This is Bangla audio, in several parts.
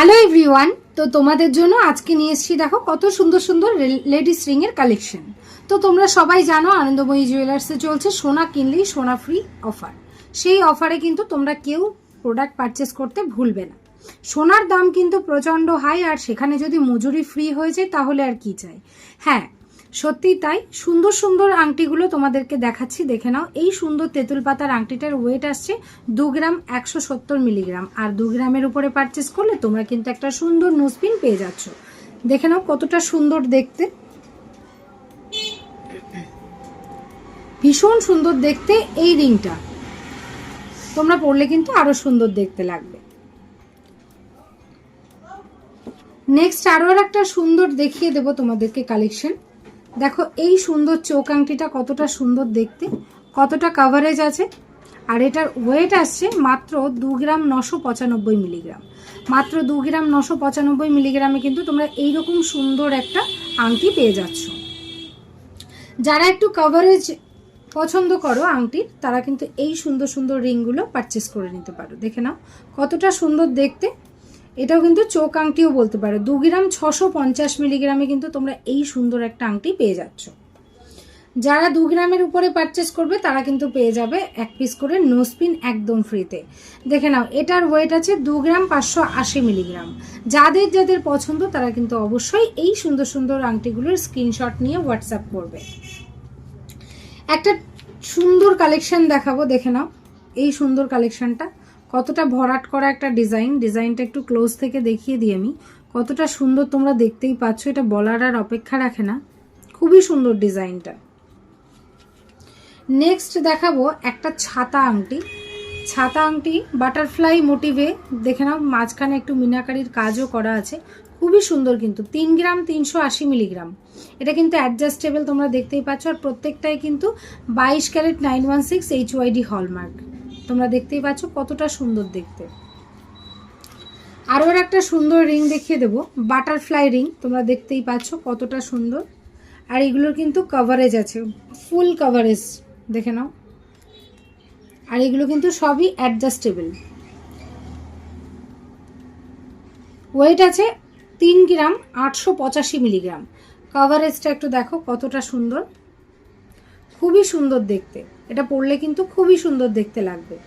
হ্যালো এভরিওয়ান তো তোমাদের জন্য আজকে নিয়ে এসেছি, দেখো, কত সুন্দর সুন্দর লেডিস রিংয়ের কালেকশন তো তোমরা সবাই জানো, আনন্দময়ী জুয়েলার্সে চলছে সোনা কিনলেই সোনা ফ্রি অফার সেই অফারে কিন্তু তোমরা কেউ প্রোডাক্ট পারচেস করতে ভুলবে না। সোনার দাম কিন্তু প্রচণ্ড হাই আর সেখানে যদি মজুরি ফ্রি হয়ে যায়, তাহলে আর কি চাই? হ্যাঁ সত্যি তাই। সুন্দর সুন্দর আংটিগুলো তোমাদেরকে দেখাচ্ছি, দেখে নাও। এই সুন্দর তেঁতুল পাতার আংটিটার ওয়েট আসছে দু গ্রাম একশো সত্তর মিলিগ্রাম আর দু গ্রামের উপরে পারচেস করলে তোমরা কিন্তু একটা সুন্দর নোসপিন পেয়ে যাচ্ছ। দেখে নাও কতটা সুন্দর দেখতে। ভীষণ সুন্দর দেখতে এই রিংটা। তোমরা পরলে কিন্তু আরও সুন্দর দেখতে লাগবে। নেক্সট আরও একটা সুন্দর দেখিয়ে দেবো তোমাদেরকে কালেকশন দেখো, এই সুন্দর চোখ আংটিটা কতটা সুন্দর দেখতে, কতটা কাভারেজ আছে, আর এটার ওয়েট আসছে মাত্র দু গ্রাম নশো পঁচানব্বই মিলিগ্রাম মাত্র দু গ্রাম নশো পঁচানব্বই মিলিগ্রামে কিন্তু তোমরা এইরকম সুন্দর একটা আংটি পেয়ে যাচ্ছ। যারা একটু কাভারেজ পছন্দ করো আংটির, তারা কিন্তু এই সুন্দর সুন্দর রিংগুলো পারচেস করে নিতে পারো। দেখে নাও, কতটা সুন্দর দেখতে এটাও কিন্তু চোখ আংটিও বলতে পারো। দু গ্রাম ছশো পঞ্চাশ মিলিগ্রামে কিন্তু তোমরা এই সুন্দর একটা আংটি পেয়ে যাচ্ছ। যারা দু গ্রামের উপরে পারচেস করবে, তারা কিন্তু পেয়ে যাবে এক পিস করে নোসপিন একদম ফ্রিতে দেখে নাও, এটার ওয়েট আছে দু গ্রাম পাঁচশো আশি মিলিগ্রাম। যাদের যাদের পছন্দ, তারা কিন্তু অবশ্যই এই সুন্দর সুন্দর আংটিগুলোর স্ক্রিনশট নিয়ে হোয়াটসঅ্যাপ করবে। একটা সুন্দর কালেকশন দেখাবো, দেখে নাও, এই সুন্দর কালেকশনটা কতটা ভরাট করা একটা ডিজাইন? ডিজাইনটা একটু ক্লোজ থেকে দেখিয়ে দিই আমি। কতটা সুন্দর তোমরা দেখতেই পাচ্ছ, এটা বলার আর অপেক্ষা রাখে না। খুবই সুন্দর ডিজাইনটা। নেক্সট দেখাবো একটা ছাতা আংটি। ছাতা আংটি বাটারফ্লাই মোটিভে, দেখে নাও, মাঝখানে একটু মিনাকারির কাজও করা আছে। খুবই সুন্দর কিন্তু, তিন গ্রাম তিনশো আশি মিলিগ্রাম। এটা কিন্তু অ্যাডজাস্টেবল তোমরা দেখতেই পাচ্ছ, আর প্রত্যেকটাই কিন্তু বাইশ carat nine one six HUID hallmark তোমরা দেখতেই পাচ্ছ কতটা সুন্দর দেখতে। আরও একটা সুন্দর রিং দেখিয়ে দেবো, বাটারফ্লাই রিং, তোমরা দেখতেই পাচ্ছ কতটা সুন্দর। আর এগুলোর কিন্তু কভারেজ আছে ফুল কভারেজ দেখে নাও। আর এগুলো কিন্তু সবই অ্যাডজাস্টেবল ওয়েট আছে তিন গ্রাম আটশো পঁচাশি মিলিগ্রাম। কভারেজটা একটু দেখো কতটা সুন্দর। খুবই সুন্দর দেখতে। এটা পরলে কিন্তু খুবই সুন্দর দেখতে লাগবে।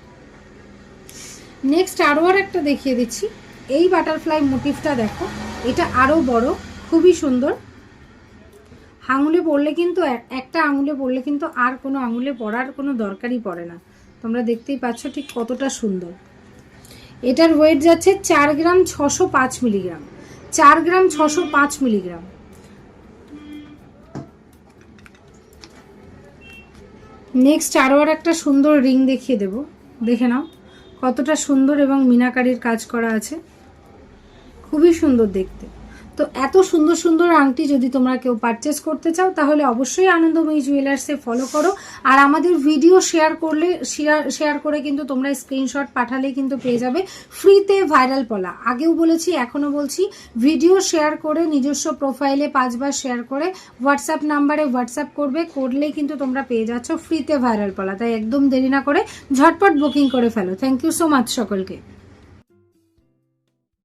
নেক্সট আরও আর একটা দেখিয়ে দিচ্ছি। এই বাটারফ্লাই মোটিভটা দেখো, এটা আরও বড়, খুবই সুন্দর। আঙুলে পড়লে কিন্তু এক- একটা আঙুলে পড়লে কিন্তু আর কোনো আঙুলে পড়ার কোনো দরকারই পড়ে না। তোমরা দেখতেই পাচ্ছ ঠিক কতটা সুন্দর। এটার ওয়েট যাচ্ছে চার গ্রাম ছশো পাঁচ মিলিগ্রাম। চার গ্রাম ছশো পাঁচ মিলিগ্রাম। নেক্সট আরও আর একটা সুন্দর রিং দেখিয়ে দেব। দেখে নাও, কতটা সুন্দর এবং মিনাকারির কাজ করা আছে। খুবই সুন্দর দেখতে। তো এত সুন্দর সুন্দর আংটি যদি তোমরা কেউ পারচেস করতে চাও, তাহলে অবশ্যই আনন্দময়ী জুয়েলার্সে ফলো করো। আর আমাদের ভিডিও শেয়ার করলে শেয়ার শেয়ার করে কিন্তু তোমরা স্ক্রিনশট পাঠালে কিন্তু পেয়ে যাবে ফ্রিতে ভাইরাল পলা। আগেও বলেছি, এখনও বলছি ভিডিও শেয়ার করে নিজস্ব প্রোফাইলে পাঁচবার শেয়ার করে হোয়াটসঅ্যাপ নাম্বারে হোয়াটসঅ্যাপ করবে করলেই কিন্তু তোমরা পেয়ে যাচ্ছ ফ্রিতে ভাইরাল পলা। তাই একদম দেরি না করে ঝটপট বুকিং করে ফেলো। থ্যাংক ইউ সো মাচ সকলকে।